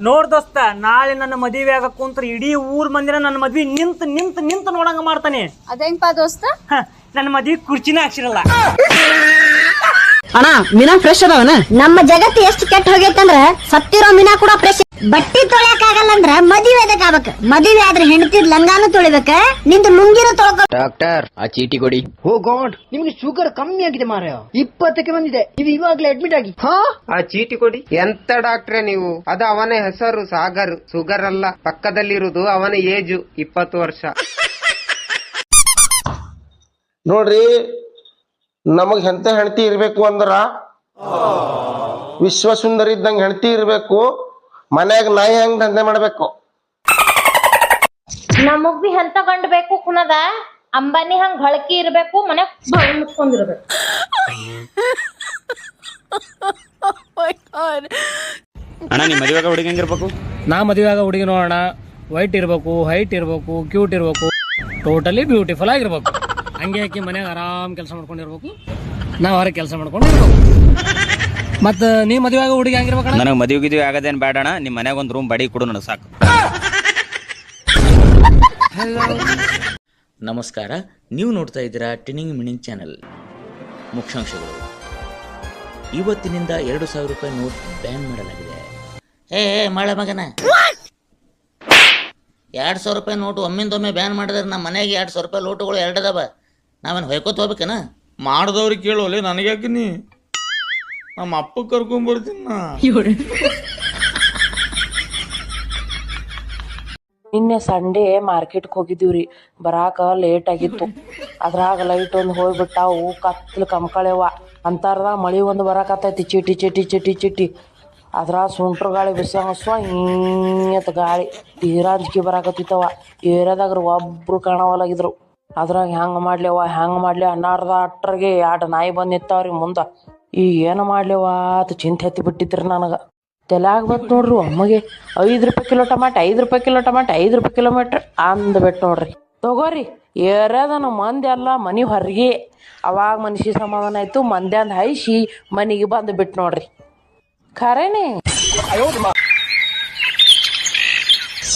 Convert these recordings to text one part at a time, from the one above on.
ನೋಡ್ ದೋಸ್ತ ನಾಳೆ ನನ್ನ ಮದುವೆ ಆಗ ಕುಂತ್ರ ಇಡೀ ಊರ್ ಮಂದಿರ ನನ್ನ ಮದ್ವಿ ನಿಂತ್ ನಿಂತ್ ನಿಂತ್ ನೋಡಂಗ ಮಾಡ್ತಾನೆ. ಅದೇಂಗ್ಪಾ ದೋಸ್ತ? ಹ, ನನ್ನ ಮದ್ವಿ ಕುರ್ಚಿನ ಹಾಕ್ಸಿರಲ್ಲ. ಅಣ್ಣ ಮೀನಾ ಫ್ರೆಶ್ ಅದಾವನ? ನಮ್ಮ ಜಗತ್ತು ಎಷ್ಟು ಕೆಟ್ಟ ಹೋಗೈತಂದ್ರ ಸತ್ತಿರೋ ಮೀನಾ ಕೂಡ ಫ್ರೆಶ್ ಬಟ್ಟಿ ತೊಳ್ಯಾಕ ಆಗಲ್ಲ ಅಂದ್ರ ಮದುವೆ ಎದಕ್ ಆಗ್ಬೇಕ. ಮದುವೆ ಆದ್ರೆ ಹೆಂಡತಿ ಲಂಗಾನು ತೊಳಿಬೇಕ ನಿಂದು ಲುಂಗಿನೂ ತೊಳಕ ಡಾಕ್ಟರ್ ಆ ಚೀಟಿ ಕೊಡಿ. ಓ ಗಾಡ್ ನಿಮ್ಗೆ ಶುಗರ್ ಕಮ್ಮಿ ಆಗಿದೆ ಮಾರಾಯ ಇಪ್ಪತ್ತಕ್ಕೆ ಬಂದಿದೆ. ಇದು ಇವಾಗ್ಲೇ ಅಡ್ಮಿಟ್ ಆಗಿ. ಹಾ? ಆ ಚೀಟಿ ಕೊಡಿ. ಎಂತ ಡಾಕ್ಟ್ರೆ ನೀವು? ಅದು ಅವನ ಹೆಸರು ಸಾಗರ್. ಶುಗರ್ ಅಲ್ಲ ಪಕ್ಕದಲ್ಲಿರುವುದು ಅವನ ಏಜು ಇಪ್ಪತ್ತು ವರ್ಷ. ನೋಡ್ರಿ ನಮಗ್ ಎಂತ ಹೆಂಡತಿ ಇರ್ಬೇಕು ಅಂದ್ರ ವಿಶ್ವ ಸುಂದರಿ ಇದ್ದಂಗೆ ಹೆಂಡತಿ ಇರ್ಬೇಕು. ಮನ್ಯಾಗ ನಾಯಿ ಹೆಂಗ್ ದಂಧೆ ಮಾಡ್ಬೇಕು? ನಮಗ್ ಬಿ ಎಂತ ಗಂಡ ಬೇಕು ಕುನದ ಅಂಬಾನಿ ಹಂಗ್ ಹಳಕಿ ಇರ್ಬೇಕು ಮನೆ ಮುಚ್ಕೊಂಡಿರ್ಬೇಕು. ಅಣ್ಣ ನಿಮ್ಮ ಮದುವೆಗ ಹುಡುಗಿ ಹೆಂಗಿರ್ಬೇಕು ನಾ ಮದುವೆ ಆಗ ಹುಡುಗಿ ನೋಡೋಣ ವೈಟ್ ಇರ್ಬೇಕು ಹೈಟ್ ಇರ್ಬೇಕು ಕ್ಯೂಟ್ ಇರ್ಬೇಕು. ಟೋಟಲಿ ಬ್ಯೂಟಿಫುಲ್ ಆಗಿರ್ಬೇಕು. ಹಂಗೆ ಹಾಕಿ ಮನ್ಯಾಗ ಆರಾಮ್ ಕೆಲಸ ಮಾಡ್ಕೊಂಡಿರ್ಬೇಕು. ನಾವು ಹೊರಗೆ ಕೆಲಸ ಮಾಡ್ಕೊಂಡಿರ್ಬೇಕು. ಮತ್ತ ನೀ ಮದುವೆ ಆಗ ಹುಡುಗಿ ಹಂಗಿರ್ಬೇಕಣ್ಣ ನನಗೆ ಮದುವೆ ಗಿದ್ವಿ ಆಗದೇನ್ ಬೇಡಣ ನಿಮ್ ನಿಮ್ಮ ಮನ್ಯಾಗ ಒಂದು ರೂಮ್ ಬಡಿ ಕೊಡು ನನಗೆ ಸಾಕು. ನಮಸ್ಕಾರ. ನೀವು ನೋಡ್ತಾ ಇದ್ದೀರಾ ಟಿನಿಂಗ್ ಮಿನಿಂಗ್ ಚಾನೆಲ್. ಮುಖ್ಯಾಂಶಗಳು. ಇವತ್ತಿನಿಂದ ಎರಡು ಸಾವಿರ ರೂಪಾಯಿ ನೋಟ್ ಬ್ಯಾನ್ ಮಾಡಲಾಗಿದೆ. ಏ ಏ, ಮಳೆ ಮಗನ. ಎರಡು ಸಾವಿರ ರೂಪಾಯಿ ನೋಟು ಒಮ್ಮಿಂದೊಮ್ಮೆ ಬ್ಯಾನ್ ಮಾಡಿದ್ರೆ ನಮ್ಮ ಮನೆಗೆ ಎರಡು ಸಾವಿರ ರೂಪಾಯಿ ಲೋಟುಗಳು ಎರಡದವ ಅದಾವ. ನಾವೇನು ಹೊಯ್ಕೋತ ಹೋಗ್ಬೇಕನ? ಮಾಡ್ದವ್ರಿಗೆ ಕೇಳೋಲೆ ನನಗೆ ನೀ? ನಮ್ಮ ಅಪ್ಪ ಕರ್ಕೊಂಬರ್ತೀನಿ ನಾ. ನಿನ್ನೆ ಸಂಡೇ ಮಾರ್ಕೆಟ್ಗೆ ಹೋಗಿದ್ದೀವ್ರಿ ಬರಾಕ ಲೇಟ್ ಆಗಿತ್ತು. ಅದ್ರಾಗ ಲೈಟ್ ಒಂದು ಹೋಗ್ಬಿಟ್ಟಾವು ಕತ್ಲು ಕಮ್ಕಳೆವ. ಅಂತಾರ್ದ ಮಳಿ ಒಂದು ಬರಾಕತ್ತೈತಿ ಚಿಟಿ ಚಿಟಿ ಚಿಟಿ ಚಿಟಿ. ಅದ್ರಾಗ ಸುಂಟ್ರ ಗಾಳಿ ಬಿಸಂಗ ಹಿಂಗತ್ ಗಾಳಿ. ತೀರಾ ಅಂಜಿಕೆ ಬರಾಕತ್ತಿತ್ತವ. ಏರಿಯಾದಾಗ ಒಬ್ರು ಕಾಣವಲಾಗಿದ್ರು ಅದ್ರಾಗ ಹೆಂಗೆ ಮಾಡ್ಲೇವ ಹೆಂಗೆ ಮಾಡ್ಲಿ ಅನ್ನಾರ್ದ ಅಟ್ರಿಗೆ ಎರಡು ನಾಯಿ ಬಂದು ಮುಂದೆ. ಈ ಏನು ಮಾಡ್ಲೇವ ಚಿಂತೆ ಹತ್ತಿ ಬಿಟ್ಟಿದ್ರಿ ನನಗೆ. ತಲೆಯಾಗ ಬಂತು ನೋಡ್ರಿ ಅಮ್ಮಗೆ ಐದು ರೂಪಾಯಿ ಕಿಲೋ ಟಮಾಟೆ, ಐದು ರೂಪಾಯಿ ಕಿಲೋ ಟಮಾಟೆ, ಐದು ರೂಪಾಯಿ ಕಿಲೋಮೀಟ್ರ್ ಅಂದ್ಬಿಟ್ಟು ನೋಡ್ರಿ. ತಗೋರಿ ಏರ್ಯಾದನ ಮಂದಿ ಎಲ್ಲ ಮನೆ ಹೊರಗೆ. ಅವಾಗ ಮನುಷ್ಯ ಸಮಾಧಾನ ಆಯ್ತು ಮಂದ್ಯಾಂದ ಹೈಸಿ ಮನೆಗೆ ಬಂದು ಬಿಟ್ಟು ನೋಡ್ರಿ. ಖರೇನೆ?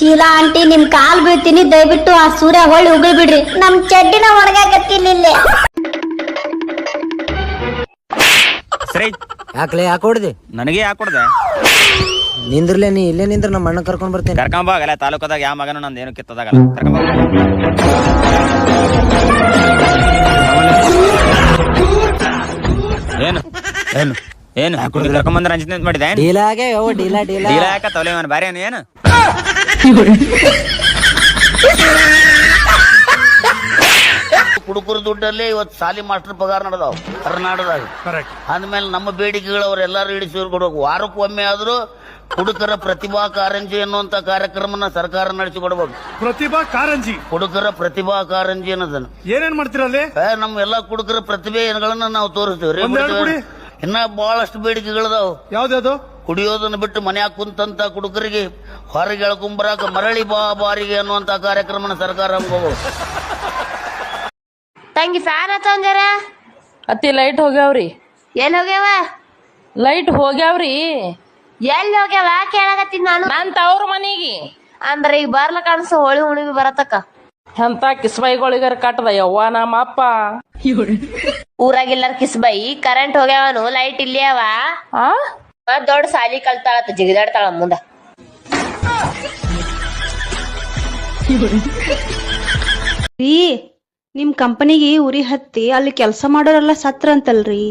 ಶೀಲಾ ಆಂಟಿ ನಿಮ್ ಕಾಲ್ ಬೀಳ್ತೀನಿ. ದಯವಿಟ್ಟು ಆ ಸೂರ್ಯ ಹೊಳ್ಳಿ ಉಗುಳ್ ಬಿಡ್ರಿ. ನಮ್ ಚಡ್ಡಿನ ಒಣಗಾಕತ್ತಿಲ್ಲ ಸರಿ ಯಾಕಲೆ ಯಾಕೊಡ್ದೆ ನನಗೆ ಯಾಕೆ ಕೊಡ್ದೆ ನಿಂದ್ರಲೆ ನೀ ಇಲ್ಲೇ ನಿಂದ್ರ ನಮ್ಮ ಅಣ್ಣ ಕರ್ಕೊಂಡ್ ಬರ್ತೇನೆ. ಕರ್ಕೊಂಬಾಗಲ್ಲ ತಾಲೂಕದಾಗ ಯಾವ ಮಗನೂ ನಂದು ಏನು ಕಿತ್ತದಾಗಲ್ಲ. ಕರ್ಕೊಂಬ ಏನು? ಏನು? ಏನು? ಕರ್ಕೊಂಬಂದ್ರೆ ಅಂಜಿನ ಮಾಡಿದೆ ಡೀಲಾಗೆ ಯಾವ ಡೀಲಾ ಡೀಲಾ ಡೀಲ ಯಾಕ ತಲೆ ಮನೆ? ಬಾರಿ ಏನು? ಏನು? ಕುಡುಕರ ದುಡ್ಡಲ್ಲೇ ಇವತ್ತು ಸಾಲಿ ಮಾಸ್ಟರ್ ಪಗಾರ ನಡೆದಾವ್ ಕರ್ನಾಟಕದಾಗ. ಅಂದ್ಮೇಲೆ ನಮ್ಮ ಬೇಡಿಕೆಗಳು ಅವರೆಲ್ಲರೂ ಹಿಡಿಸಿ ಕೊಡ್ಬೇಕು ವಾರಕ್ಕೊಮ್ಮೆ ಆದ್ರೂ ಕುಡುಕರ ಪ್ರತಿಭಾ ಕಾರಂಜಿ ಅನ್ನುವಂತ ಕಾರ್ಯಕ್ರಮನ ಸರ್ಕಾರ ನಡೆಸಿಕೊಡ್ಬೇಕು ಪ್ರತಿಭಾ ಕಾರಂಜಿ. ಕುಡುಕರ ಪ್ರತಿಭಾ ಕಾರಂಜಿ ಅನ್ನೋದನ್ನ. ಏನೇನ್ ಮಾಡ್ತೀರಲ್ಲಿ ಏ, ನಮ್ಮ ಎಲ್ಲಾ ಕುಡುಕರ ಪ್ರತಿಭೆಗಳನ್ನ ನಾವು ತೋರಿಸ್ತೀವಿ. ರೀ ಒಂದೆರಡು. ಇನ್ನ ಬಹಳಷ್ಟು ಬೇಡಿಕೆಗಳದಾವ್. ಯಾವ್ದ್ಯಾವ್ದು ಕುಡಿಯೋದನ್ನ ಬಿಟ್ಟು ಮನ್ಯಾಗ ಕುಂತಂತ ಕುಡುಕರಿಗೆ ಹೊರಗೆ ಎಳ್ಕೊಂಬರಾಕ ಮರಳಿ ಬಾ ಬಾರಿಗೆ ಅನ್ನುವಂತ ಕಾರ್ಯಕ್ರಮನ ಸರ್ಕಾರ ತಂಗಿ ಫ್ಯಾನ್ ಹತ್ತಂಜರ ಅತ್ತಿ ಲೈಟ್ ಹೋಗ್ಯಾವ್ರಿ. ಎಲ್ಲಿ ಹೋಗ್ಯಾವ? ಲೈಟ್ ಹೋಗ್ಯಾವ್ರಿ. ಎಲ್ಲಿ ಹೋಗ್ಯಾವ? ಕೇಳಾಕತ್ತೀನಿ ನಾನು. ಅಂತ ತವ್ರ ಮನೆಗೆ. ಅಂದ್ರೆ ಈಗ ಬರ್ಲ ಕಾಣಿಸು ಹೋಳಿ ಹುಣಿವಿ ಬರತಕ್ಕ. ಎಂತ ಕಿಸ್ಬೈಗಳಿಗಾರ ಕಟ್ಟದ? ಯವ್ವ ನಮ್ಮ ಅಪ್ಪ. ಊರಾಗಿಲ್ಲಾರ ಕಿಸ್ಬೈ ಕರೆಂಟ್ ಹೋಗ್ಯಾವನು ಲೈಟ್ ಇಲ್ಲಿ ಅವ ಆ? ಮತ್ತ್ ದೊಡ್ಡ ಸಾಲಿ ಕಲ್ತಾಳತ್ತ ಜಿಗಿದಾಡ್ತಾಳ ಮುಂದ. ರೀ ನಿಮ್ ಕಂಪನಿಗೆ ಉರಿ ಹತ್ತಿ ಅಲ್ಲಿ ಕೆಲಸ ಮಾಡೋರೆಲ್ಲ ಸತ್ರ ಅಂತಲ್ರಿ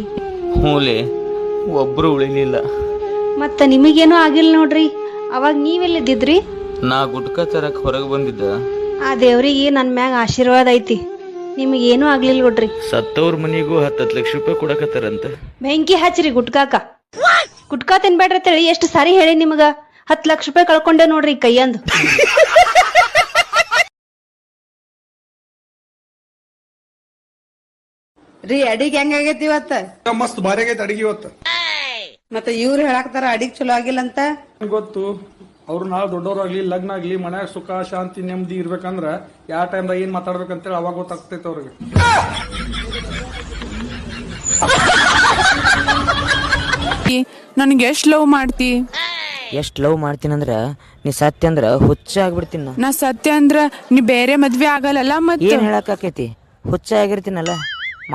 ಹೂಲೆ ಒಬ್ರು ಉಳಿಲಿಲ್ಲ. ಮತ್ತ ನಿಮಗೇನು ಆಗಿಲ್ಲ ನೋಡ್ರಿ ಅವಾಗ ನೀವೆಲ್ಲಿದ್ದಿದ್ರಿ? ನಾ ಗುಟ್ಕ ತರಕ್ ಹೊರಗೆ ಬಂದಿದ್ದ. ಆ ದೇವ್ರಿಗೆ ನನ್ ಮ್ಯಾಗ ಆಶೀರ್ವಾದ ಐತಿ ನಿಮಗೇನು ಆಗ್ಲಿಲ್ಲ ನೋಡ್ರಿ. ಸತ್ತವ್ರ ಮನಿಗೂ ಹತ್ತತ್ತು ಲಕ್ಷ ರೂಪಾಯಿ ಕೊಡಕತ್ತಾರಂತ. ಬೆಂಕಿ ಹಚ್ಚ್ರಿ ಗುಟ್ಕಾಕ. ಗುಟ್ಕಾ ತಿನ್ಬೇಡ್ರಿ ಅಂತೇಳಿ ಎಷ್ಟು ಸಾರಿ ಹೇಳಿ ನಿಮಗ? ಹತ್ತು ಲಕ್ಷ ರೂಪಾಯಿ ಕಳ್ಕೊಂಡೆ ನೋಡ್ರಿ ಈ ಕೈಯಂದು. ರೀ ಅಡಿಗೆ ಹೆಂಗಾಗೈತಿ ಇವತ್ತ? ಮಸ್ತ್ ಭಾರಿ ಆಗೈತೆ ಅಡಿಗೆ ಇವತ್ತು. ಮತ್ತೆ ಇವ್ರು ಹೇಳಾಕ್ತಾರ ಅಡಿಗೆ ಚಲೋ ಆಗಿಲ್ಲ ಅಂತ? ಗೊತ್ತು? ಅವ್ರು ನಾವು ದೊಡ್ಡವರಾಗ್ಲಿ ಲಗ್ನ ಆಗ್ಲಿ ಮನ್ಯಾಗ ಸುಖ ಶಾಂತಿ ನೆಮ್ಮದಿ ಇರ್ಬೇಕಂದ್ರ ಯಾವ ಟೈಮ್ದಾಗ ಏನ್ ಮಾತಾಡ್ಬೇಕಂತೇಳಿ ಅವಾಗ ಗೊತ್ತಾಗ್ತೈತೆ ಅವ್ರಿಗೆ. ನನ್ಗೆ ಎಷ್ಟ್ ಲವ್ ಮಾಡ್ತಿ? ಎಷ್ಟ್ ಲವ್ ಮಾಡ್ತೀನಂದ್ರ ನೀ ಸತ್ಯ ಅಂದ್ರ ಹುಚ್ಚ ಆಗ್ಬಿಡ್ತೀನಿ ನಾ ನಾ ಸತ್ಯ ಅಂದ್ರ ನೀ ಬೇರೆ ಮದ್ವೆ ಆಗಲ್ಲಲ್ಲ ಮತ್ತೆ? ಏನ್ ಹೇಳಕ್ಕಾಕೈತಿ? ಹುಚ್ಚ ಆಗಿರ್ತೀನಲ್ಲ?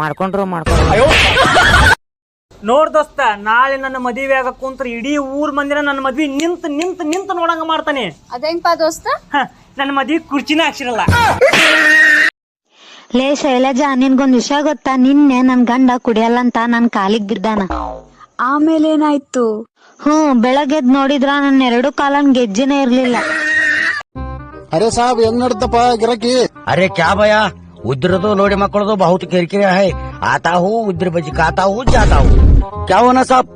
ಮಾಡ್ಕೊಂಡ್ರು ಮಾಡ್ಕೊಂಡ್ರು. ನೋಡ್ ದೋಸ್ತ ನಾಳೆ ನನ್ನ ಮದುವೆ ಆಗ ಕುಂತ್ರ ಇಡೀ ಊರ್ ಮಂದಿರ ನನ್ನ ಮದ್ವಿ ನಿಂತ ನಿಂತ ನಿಂತ ನೋಡಂಗ ಮಾಡ್ತಾನೆ. ಅದೇಂಗ್ಪಾ ದೋಸ್ತ? ಹ, ನನ್ನ ಮದ್ವಿ ಕುರ್ಚಿನ ಹಾಕ್ಸಿರಲ್ಲ. ಲೇ ಶೈಲಜಾ ನಿನ್ಗೊಂದ್ ವಿಷಯ ಗೊತ್ತಾ? ನಿನ್ನೆ ನನ್ ಗಂಡ ಕುಡಿಯಲ್ಲ ಅಂತ ನನ್ ಕಾಲಿಗ್ ಬಿದ್ದಾನ. ಆಮೇಲೆ ಏನಾಯ್ತು ಹ್ಮ್ ಬೆಳಗ್ಗೆದ್ ನೋಡಿದ್ರ ನನ್ನ ಎರಡು ಕಾಲನ್ ಗೆಜ್ಜೆನೇ ಇರ್ಲಿಲ್ಲ. ಅರೆ ಸಾಬ್ ಹೆಂಗ್ ನಡ್ತಪ್ಪ ಗಿರಕಿ? ಅರೆ ಕ್ಯಾ ಭಯ? ಉದ್ರದು ನೋಡಿ ಮಕ್ಕಳದು ಬಹುತ್ ಕಿರಿಕಿರಿ ಹೈ. ಹೂ ಉದ್ರ ಹೂ ಜಾತಾ ಹೂ ಕ್ಯಾವನ ಸಾಬ್?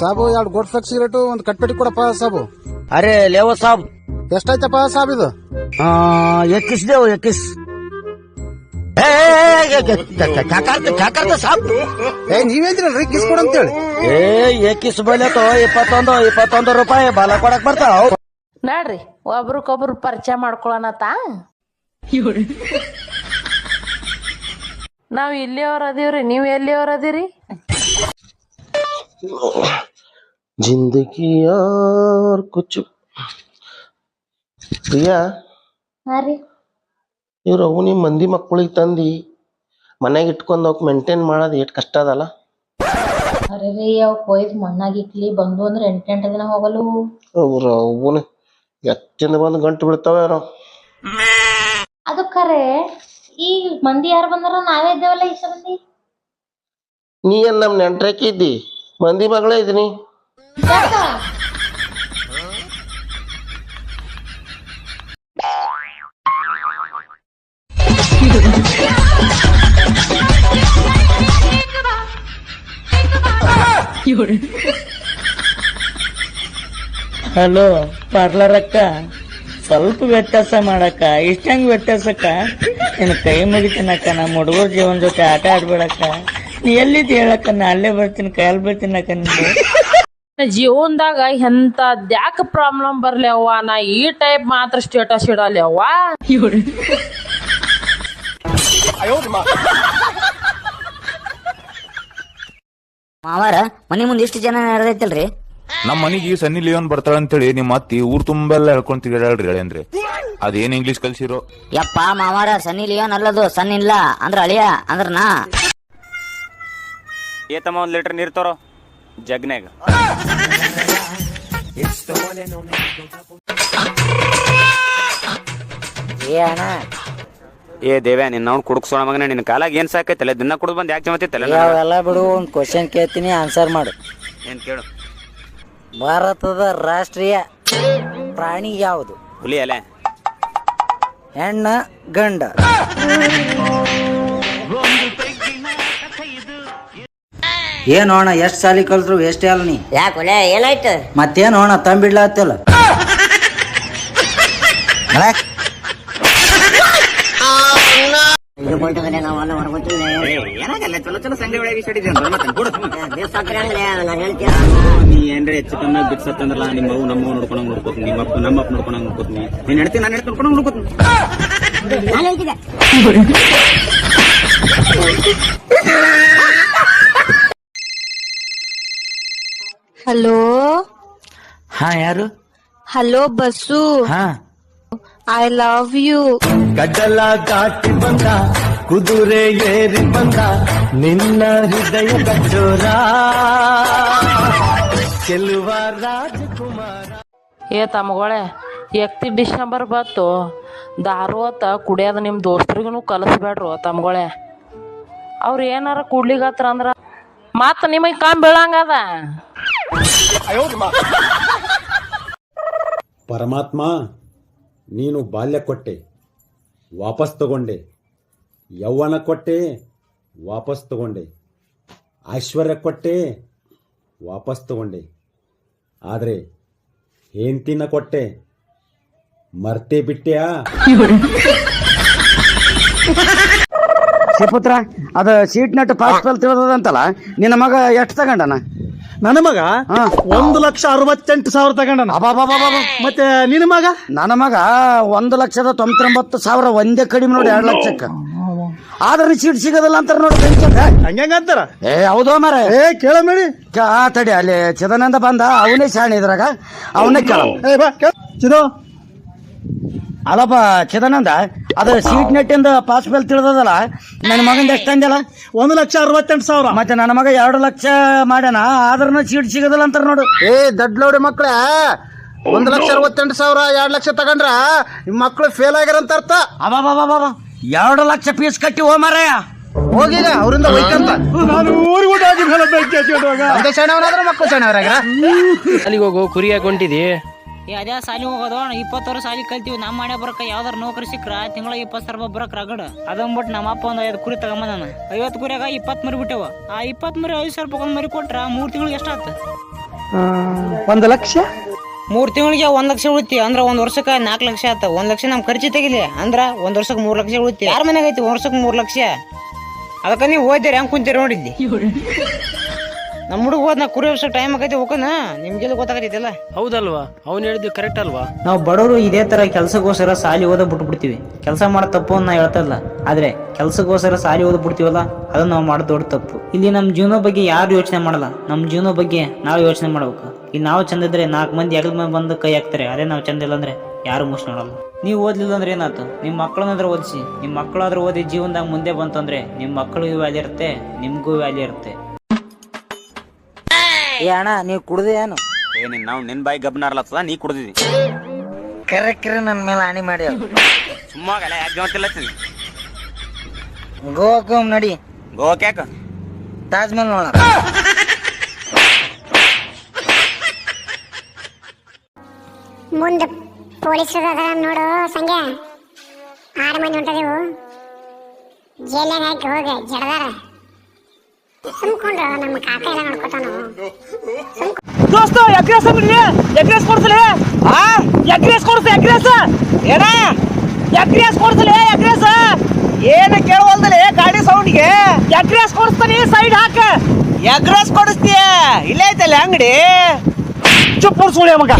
ಸಾಬು ಎರಡು ಗೋಡ್ ಫ್ಲಕ್ಸ್ ಸಿಗರೇಟ್ ಒಂದ್ ಕಟ್ಪೆಟ್ಟಿ ಕೊಡಪ್ಪ ಸಾಬು. ಅರೆ ಲೇವ ಸಾಬ್. ಎಷ್ಟಾಯ್ತಪ್ಪ ಸಾಬ್ ಇದು? ಎಕ್ಕಿಸ್ ದೇವ್ ಎಕ್ಕಿಸ್. ಕಾಕಾರ್ದ ಸಾಪ್ ಏ ನೀವೇಂದ್ರಿ ಕಿಸ್ ಕೊಡ ಅಂತೇಳಿ. ಏ ಕಿಸ್ ಬೈಲತ್ತೋ ಇಪ್ಪತ್ತೊಂದು ಇಪ್ಪತ್ತೊಂದು ರೂಪಾಯಿ ಬಾಲ ಕೊಡಕ್ ಬರ್ತಾವ. ನೋಡ್ರಿ ಒಬ್ರಕೊಬ್ರು ಪರಿಚಯ ಮಾಡ್ಕೊಳ್ಳೋಣತ ನಾವ್ ಇಲ್ಲಿಯವ್ರ ಅದೀವ್ರಿ ನೀವ್ ಎಲ್ಲಿಯವ್ರ ಅದೀರಿ? ಜಿಂದಗಿ ಯಾರ್ ಕುಚ್ಚು. ಪ್ರಿಯಾ? ಹಾ ರೀ. ಇವ್ರು ಅವು ನಿಮ್ ಮಂದಿ ಮಕ್ಕಳಿಗೆ ತಂದಿ ಮನೆಗೆ ಇಟ್ಕೊಂಡು ಅವ್ಕೆ ಮೇಂಟೈನ್ ಮಾಡೋದು ಎಷ್ಟು ಕಷ್ಟ ಅದಲ್ಲ? ಅರೆ ರೀ ಅವ್ ಕೊಯ್ದು ಮಣ್ಣಾಗಿಕ್ಲಿ ಬಂದು ಅಂದ್ರೆ ಎಂಟೆಂಟು ದಿನ ಹೋಗಲು ಅವ್ರ ಅವನು ಎತ್ತಿಂದ ಬಂದು ಗಂಟು ಬೀಳ್ತಾವೆ ಯಾರೋ. ಅದು ಖರೆ ಈಗ ಮಂದಿ ಯಾರು ಬಂದಾರ ನಾವೇ ಇದ್ದೇವಲ್ಲ ಈ ಮಂದಿ ನೀ ಏನ್ ನಮ್ ನೆಂಟ್ರಕ್ಕೆ ಇದ್ದಿ ಮಂದಿ ಮಗಳೇ ಇದೀನಿ. ಹಲೋ ಪಾರ್ಲರ್ ಅಕ್ಕ ಸ್ವಲ್ಪ ವ್ಯತ್ಯಾಸ ಮಾಡಕ್ಕ ಇಷ್ಟಂಗ್ ವ್ಯತ್ಯಾಸಕ್ಕ ನಿನ್ನ ಕೈ ಮುಗಿತೀನಕ್ಕ ನಮ್ಮ ಹುಡುಗರ ಜೀವನ ಜೊತೆ ಆಟ ಆಡ್ಬೇಡಕ್ಕ ನೀ ಎಲ್ಲಿದ್ ಹೇಳಕ್ಕ ನಾ ಅಲ್ಲೇ ಬರ್ತೀನಿ ಕೈಯಲ್ಲಿ ಬರ್ತೀನಕ್ಕ ನಿಂಗೆ ಜೀವನದಾಗ ಎಂತ ಯಾಕ ಪ್ರಾಬ್ಲಮ್ ಬರ್ಲಿ ಅವ್ವ ನಾ ಈ ಟೈಪ್ ಮಾತ್ರ ಸ್ಟೇಟಸ್ ಇಡಲಿ ಅವ್ವ ಮಾವಾರ ಮನೆ ಮುಂದೆ ಎಷ್ಟು ಜನ ನಡೆದೈತಲ್ರಿ? ನಮ್ಮ ಮನಿಗೆ ಸನ್ನಿ ಲಿಯೋನ್ ಬರ್ತಾಳ ಅಂತೇಳಿ ನಿಮ್ಮ ಅತ್ತಿ ಊರ್ ತುಂಬೆಲ್ಲ ಹೇಳ್ಕೊಂಡ್ ತಿರ್ಗಾಡ್ರಿ ಹೇಳೇನ್ರಿ ಅದೇನ್ ಇಂಗ್ಲಿಷ್ ಕಲ್ಸಿರೋ? ಯಪ್ಪ ಮಾವಾರ ಸನ್ನಿ ಲಿಯೋನ್ ಅಲ್ಲದು ಸನ್ ಇಲ್ಲ ಅಂದ್ರ ಅಳಿಯ ಅಂದ್ರ ನಾ. ಏತಮ್ಮ ಒಂದ್ ಲೀಟರ್ ನೀರ್ ತರೋ ಜಗ್ನಾಗ ಏ ಅಣ್ಣ ಏ ದೇವೇ ನಿನ್ನ ಅವ್ನು ಕುಡುಕ್ಸೋಣ ಮಗನ ನಿನ್ನ ಕಾಲಾಗ ಏನ್ ಸಾಕೈತಲ್ಲ? ದಿನ ಕುಡ್ದು ಬಂದ್ ಯಾಕೆ ತಲೆ ಅವೆಲ್ಲ ಬಿಡು ಒಂದ್ ಕ್ವಶನ್ ಕೇಳ್ತೀನಿ ಆನ್ಸರ್ ಮಾಡು. ಏನ್ ಕೇಳು? ಭಾರತದ ರಾಷ್ಟ್ರೀಯ ಪ್ರಾಣಿ ಯಾವುದು? ಹುಲಿ ಅಲೆ ಹೆಣ್ಣ ಗಂಡ. ಏನು ಹೋಣ ಎಷ್ಟು ಸಾಲಿ ಕಲ್ತ್ರು ಎಷ್ಟೇ ಅಲ್ಲ ನೀ? ಯಾಕೊಲೆ ಏನಾಯ್ತು? ಮತ್ತೇನು ಅಣ್ಣ ತಂಬಿಡ್ಲಾತಿಲ್ಲ? ಇದು ಕೊಂಟಗಲೆ ನಾವು ಅಲ್ಲ ಹೊರಗೊತ್ತಿಲ್ಲ ಚಲೋ ಚಲೋ ಸಂಘ ಒಳಗೆ ನಾನು ಹೇಳ್ತೀನಿ. ನೀ ಏನ್ರ ಹೆಚ್ಚು ಕಮ್ಮಿ ಬಿಡ್ಸತ್ತಂದ್ರಲ್ಲ ನಿಮ್ಮ ಅವು ನಮ್ಮ ನೋಡ್ಕೊಂಡ್ ನೋಡ್ಕೋತೀನಿ ನಿಮ್ಮ ಅಪ್ಪ ನಮ್ಮ ಅಪ್ಪ ನೋಡ್ಕೊಂಡ್ ನೋಡ್ಕೋತೀನಿ. ನೀನ್ ಹೆಣ್ತಿ ನಾನು ಹೆಣ್ತಿ ನೋಡ್ಕೊಂಡ್ ನೋಡ್ಕೋತೀನಿ. ನಾನು ಹೇಳ್ತಿದ್ದೆ. ಹಲೋ? ಹಾ ಯಾರು? ಹಲೋ ಬಸ್ಸು ಹಾ. ಐ ಲವ್ ಯು ಗಡ್ಡಲ ದಾಟಿ ಬಂದ. ಕುದುರೆ ಏರಿ ಬಂದ ನಿನ್ನ ಹೃದಯ ಕಚೋರ ಕೆಲುವ ರಾಜಕುಮಾರ. ಏ ತಮಗೊಳೆ ಎಕ್ತಿ ಡಿಸೆಂಬರ್ ಬತ್ತು ದಾರೋತ ಅತ್ತ ಕುಡಿಯೋದು ನಿಮ್ಮ ದೋಸ್ತರಿಗೂ ಕಲಿಸ್ಬೇಡ್ರು ತಮ್ಮಗಳೇ. ಅವ್ರು ಏನಾರ ಕುಡ್ಲಿಗತ್ರ ಅಂದ್ರ ಮತ್ತ ನಿಮಗೆ ಕಾಮ್ ಬೀಳಂಗದ? ಪರಮಾತ್ಮ ನೀನು ಬಾಲ್ಯ ಕೊಟ್ಟೆ ವಾಪಸ್ ತಗೊಂಡೆ. ಯೌವನ ಕೊಟ್ಟೆ ವಾಪಸ್ ತಗೊಂಡೆ. ಐಶ್ವರ್ಯ ಕೊಟ್ಟೆ ವಾಪಸ್ ತಗೊಂಡೆ. ಆದರೆ ಹೆಂಡ್ತಿನ ಕೊಟ್ಟೆ. ಮರ್ತೇ ಬಿಟ್ಟೆಯಾ ಶಿಪುತ್ರ ಅದ ಸೀಟ್ ನಟ್ ಪಾಸ್ ಫೇಲ್ ತಿಳಿದಂತಲ್ಲ ನಿನ್ನ ಮಗ ಎಷ್ಟು ತಗೊಂಡನ? ನನ್ನ ಮಗ? ಒಂದು ಲಕ್ಷ ಅರವತ್ತೆಂಟು ಸಾವಿರ ತಗೊಂಡನ. ಮತ್ತೆ ನಿನ್ನ ಮಗ? ನನ್ನ ಮಗ ಒಂದು ಲಕ್ಷದ ತೊಂಬತ್ತೊಂಬತ್ತು ಸಾವಿರ ಒಂದೇ ಕಡಿಮೆ ನೋಡಿ ಎರಡು ಲಕ್ಷಕ್ಕ. ಆದ್ರ ಸೀಟ್ ಸಿಗೋದಿಲ್ಲ ಅಂತಾರ ನೋಡಿ ಹಂಗಂತಾರ ಏ ಹೌದು ಮರ ಏ ಕೇಳ ಮೇಡಿ. ತಡಿ ಅಲ್ಲಿ ಚಿದಾನಂದ ಬಂದ ಅವನೇ ಶಾಣೆ ಇದ್ರಾಗ. ಅವನೇ ಕೇಳ. ಏ ಬಾ ಕೇಳ. ಚಿದು. ಅಲ್ಲಪ್ಪ ಚಿದಾನಂದ ಅದು ಸೀಟ್ ನೆಟ್ಟಿಂದ ಪಾಸ್ ಬೇಲ್ ತಿಳಿದದಲ್ಲ ನನ್ನ ಮಗಂದ ಎಷ್ಟು ಅಂದಲ್ಲ ಒಂದು ಲಕ್ಷ ಅರವತ್ತೆಂಟು ಸಾವಿರ. ಮತ್ತೆ ನನ್ನ ಮಗ ಎರಡು ಲಕ್ಷ ಮಾಡ್ಯಾನ ಆದ್ರೂ ಸೀಟ್ ಸಿಗೋದಿಲ್ಲ ಅಂತಾರ ನೋಡು. ಏ ದೊಡ್ಡ ನೋಡಿ ಮಕ್ಕಳೇ ಒಂದು ಲಕ್ಷ ಅರವತ್ತೆಂಟು ಸಾವಿರ ಎರಡು ಲಕ್ಷ ತಗೊಂಡ್ರ ನಿಮ್ ಮಕ್ಳು ಫೇಲ್ ಆಗ್ಯಾರ ಅಂತ ಅರ್ಥ ಅಬಾಬಾಬಾಬಾ ಎರಡು ಲಕ್ಷ ಪೀಸ್ ಕಟ್ಟಿ ಓ ಹೋಗಿದ ಅವರಿಂದ ಹೋಯ್ತಂತ. ನಾನು ಊರಿಗೆ ಊಟ ಹಾಕಿ ಮೇಲೆ ಬೆಂಕಿ ಸಣ್ಣವನಾದ್ರೆ ಮಕ್ಕಳು ಅಲ್ಲಿಗೆ ಹೋಗು ಕುರಿ ಹೊಂಟಿದಿ? ಏ ಅದೇ ಸಾಲಿ ಹೋಗೋದು. ಇಪ್ಪತ್ತು ವರ್ಷ ಸಾಲಿ ಕಲ್ತೀವಿ. ನಮ್ಮ ಮನೆ ಬರಕ ಯಾವ್ದಾರ ನೌಕರಿ ಸಿಕ್ಕ್ರ? ತಿಂಗಳ ಇಪ್ಪತ್ತು ಸಾವಿರ ರೂಪಾಯಿ ಬರಕ್ ರಗಡ. ಅದನ್ಬಿಟ್ಟು ನಮ್ಮ ಅಪ್ಪ ಒಂದು ಐದು ಕುರಿ ತಗೊಂಬಂದಾನ. ಐವತ್ತು ಕುರಿಯಾಗ ಇಪ್ಪತ್ತು ಮರಿ ಬಿಟ್ಟೆವ. ಆ ಇಪ್ಪತ್ತು ಮರಿ ಐದು ಸಾವಿರ ರೂಪಾಯಿ ಒಂದು ಮರಿ ಕೊಟ್ರ ಮೂರು ತಿಂಗಳಿಗೆ ಎಷ್ಟಾತ ಒಂದು ಲಕ್ಷ? ಮೂರು ತಿಂಗಳಿಗೆ ಒಂದ್ ಲಕ್ಷ ಉಳಿತಿ, ಅಂದ್ರ ಒಂದ್ ವರ್ಷಕ್ಕೆ ನಾಲ್ಕು ಲಕ್ಷ ಆತ. ಒಂದ್ ಲಕ್ಷ ನಮ್ ಖರ್ಚು ತೆಗಿಲಿ, ಅಂದ್ರ ಒಂದ್ ವರ್ಷಕ್ಕೆ ಮೂರ್ ಲಕ್ಷ ಉಳಿತಿ. ಯಾರ ಮನೆಗೆ ಐತಿ ವರ್ಷಕ್ಕೆ ಮೂರ್ ಲಕ್ಷ? ಅದಕ್ಕ ನೀವು ಓದ್ತೀರಿ ಹೆಂಗ್ ಕುಂತೀರಿ ನೋಡಿದ್ದಿ ನಮ್ಮ ಹುಡುಗ ಹೋದ್ ನಾ ಕುರಿ ವರ್ಷ ಟೈಮ್ ಆಗೈತಿ ಹೋಗೋಣ. ನಿಮ್ಗೆಲ್ಲ ಗೊತ್ತಾಗತ್ತೈತಲ್ಲ ಹೌದಲ್ವಾ? ಅವ್ನು ಹೇಳಿದ್ದು ಕರೆಕ್ಟ್ ಅಲ್ವಾ? ನಾವು ಬಡವರು ಇದೇ ತರ ಕೆಲ್ಸಕ್ಕೋಸ್ಕರ ಸಾಲಿ ಓದ ಬಿಟ್ಬಿಡ್ತೀವಿ ಕೆಲಸ ಮಾಡೋ ತಪ್ಪು ಅಂತ ನಾ ಹೇಳ್ತಾ ಇಲ್ಲ. ಆದ್ರೆ ಕೆಲ್ಸಕ್ಕೋಸ್ಕರ ಸಾಲಿ ಓದ ಬಿಡ್ತೀವಲ್ಲ ಅದನ್ನ ನಾವು ಮಾಡೋದು ದೊಡ್ಡ ತಪ್ಪು. ಇಲ್ಲಿ ನಮ್ಮ ಜೀವನ ಬಗ್ಗೆ ಯಾರು ಯೋಚನೆ ಮಾಡಲ್ಲ. ನಮ್ಮ ಜೀವನ ಬಗ್ಗೆ ನಾವು ಯೋಚನೆ ಮಾಡ್ಬೇಕು. ಇಲ್ಲಿ ನಾವು ಚಂದ ಇದ್ರೆ ನಾಲ್ಕು ಮಂದಿ ಎಗಲ್ ಮಂದಿ ಬಂದು ಕೈ ಹಾಕ್ತಾರೆ. ಅದೇ ನಾವು ಚಂದ ಇಲ್ಲ ಅಂದ್ರೆ ಯಾರು ಮುಷ್ ನೋಡಲ್ಲ. ನೀವು ಓದ್ಲಿಲ್ಲ ಅಂದ್ರೆ ಏನಾಯ್ತು? ನಿಮ್ಮ ಮಕ್ಕಳನ್ನಾದ್ರೂ ಓದಿಸಿ. ನಿಮ್ಮ ಮಕ್ಕಳಾದ್ರೂ ಓದಿ ಜೀವನದಾಗ ಮುಂದೆ ಬಂತಂದ್ರೆ ನಿಮ್ಮ ಮಕ್ಕಳಿಗೂ ವ್ಯಾಲ್ಯೂ ಇರುತ್ತೆ ನಿಮ್ಗೂ ವ್ಯಾಲ್ಯೂ ಇರುತ್ತೆ. ಏ ಅಣ್ಣ ನೀವ್ ಕುಡ್ದೆ ಏನು? ಏ ನಿನ್ ನಾವು ನಿನ್ ಬಾಯಿ ಗಬ್ನಾರ್ಲತ್ತದ ನೀ ಕುಡ್ದಿದಿ. ಕರೆ ಕರೆ ನನ್ನ ಮೇಲೆ ಹಾನಿ ಮಾಡಿ ಸುಮ್ಮಾಗಲ್ಲ ಯಾಕೆ ಗೋವಾಕ್ಕೆ ಹೋಗ್ ನಡಿ. ಗೋವಾಕ್ ಯಾಕ? ತಾಜ್ ಮಹಲ್ ನೋಡ ಮುಂದೆ ಪೊಲೀಸರು ಅದಾರ ನೋಡು ಸಂಗೆ. ಆರು ಮಂದಿ ಹೊಂಟದೇವು. ಜೈಲಾಗ ಹಾಕಿ ಹೋಗ ಜಡದಾರ. ಸುಮ್ಕೊಂಡ್ರು ನಮ್ಮ ಕಾಕ ಎಲ್ಲ ನೋಡ್ಕೊತಾನು. ದೋಸ್ತ ಎಗ್ರೆಸ್ ಅಂದ್ರಿ ಎಗ್ರೆಸ್ ಕೊಡ್ಸಲಿ? ಆ? ಎಗ್ರೆಸ್ ಕೊಡ್ಸ ಎಗ್ರೆಸ್ ಏನ? ಎಗ್ರೆಸ್ ಕೊಡ್ಸಲಿ ಎಗ್ರೆಸ್ ಏನ ಕೇಳವಲ್ದಲೆ ಗಾಡಿ ಸೌಂಡ್ಗೆ? ಎಗ್ರೆಸ್ ಕೊಡಿಸ್ತಾನೆ ಸೈಡ್ ಹಾಕ. ಎಗ್ರೆಸ್ ಕೊಡಿಸ್ತೀಯ? ಇಲ್ಲೇ ಐತಲ್ಲ ಅಂಗಡಿ? ಚುಪ್ ಸುಳಿ ಮಗ.